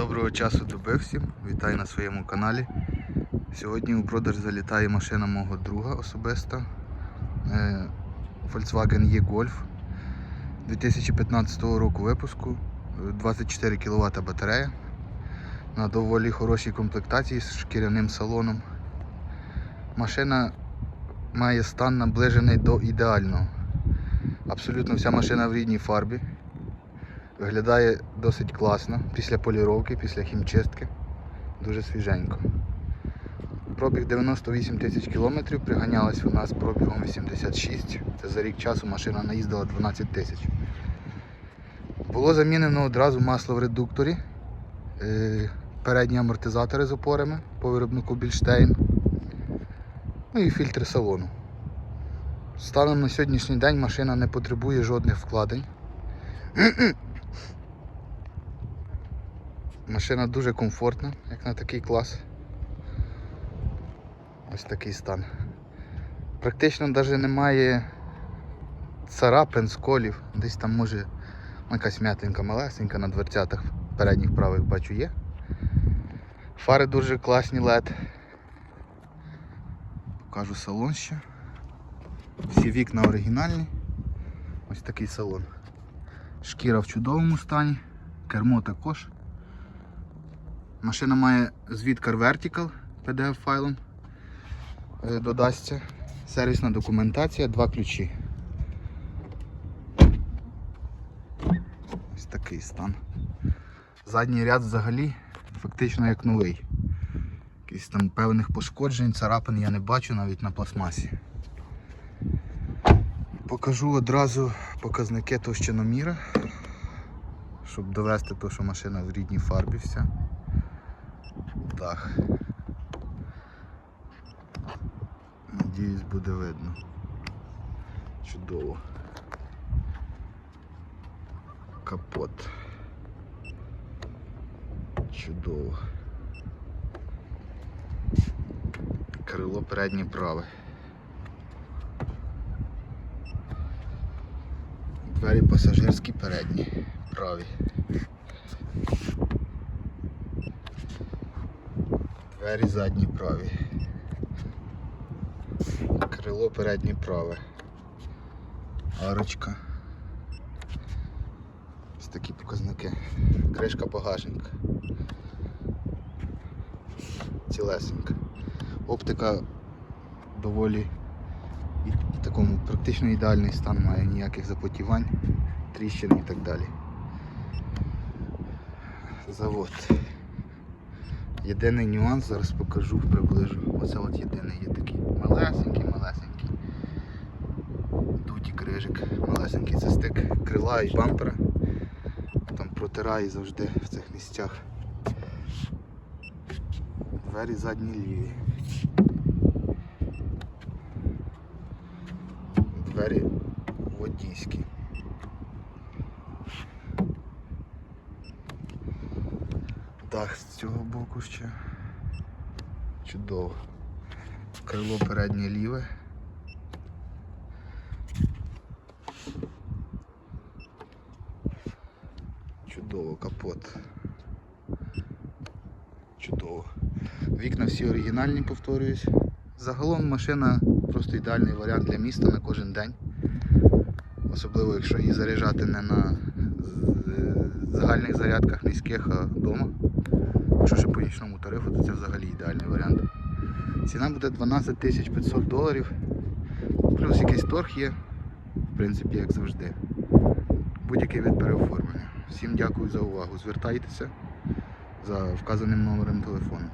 Доброго часу доби всім, вітаю на своєму каналі. Сьогодні у продаж залітає машина мого друга особиста. Е, Volkswagen E-Golf 2015 року випуску, е, 24 кВт батарея. На доволі хорошій комплектації з шкіряним салоном. Машина має стан наближений до ідеального. Абсолютно вся машина в рідній фарбі. Виглядає досить класно після поліровки, після хімчистки. Дуже свіженько. Пробіг 98 тисяч кілометрів, приганялась у нас пробігом 86. Це за рік часу машина наїздила 12 тисяч. Було замінено одразу масло в редукторі, е, передні амортизатори з опорами по виробнику Більштейн. Ну і фільтр салону. Станом на сьогоднішній день машина не потребує жодних вкладень. Машина дуже комфортна, як на такий клас. Ось такий стан. Практично навіть немає царапин, сколів. Десь там може якась м'ятинка малесенька на дверцятах передніх правих бачу є. Фари дуже класні LED. Покажу салон ще. Всі вікна оригінальні. Ось такий салон. Шкіра в чудовому стані, кермо також. Машина має звіт Car Vertical PDF файлом. е, Додасться. Сервісна документація, два ключі. Ось такий стан. Задній ряд взагалі фактично як новий. Якісь там певних пошкоджень, царапин я не бачу навіть на пластмасі. Покажу одразу показники товщиноміра, щоб довести те, що машина в рідній фарбі вся. Дах. Надіюсь, буде видно. Чудово. Капот. Чудово. Крило переднє праве. Двері пасажирські передні, праві. Двері задні праві. Крило переднє праве. Арочка. Ось такі показники. Кришка багажника. Цілесенька. Оптика доволі такому практично ідеальний стан має ніяких запотівань, тріщин і так далі. Завод. Єдиний нюанс, зараз покажу, приближу. Оце от єдиний є такий малесенький, малесенький. Дуті крижик, малесенький це стик крила і бампера. Там протирає завжди в цих місцях. Двері задні ліві. Двері водійські. Дах з цього боку ще. Чудово. Крило переднє ліве. Чудово, капот. Чудово. Вікна всі оригінальні, повторююсь. Загалом машина просто ідеальний варіант для міста на кожен день. Особливо якщо її заряджати не на загальних зарядках міських, а вдома. Якщо ще по нічному тарифу, то це взагалі ідеальний варіант. Ціна буде 12 500 доларів. Плюс якийсь торг є, в принципі, як завжди. Будь-який від переоформлення. Всім дякую за увагу. Звертайтеся за вказаним номером телефону.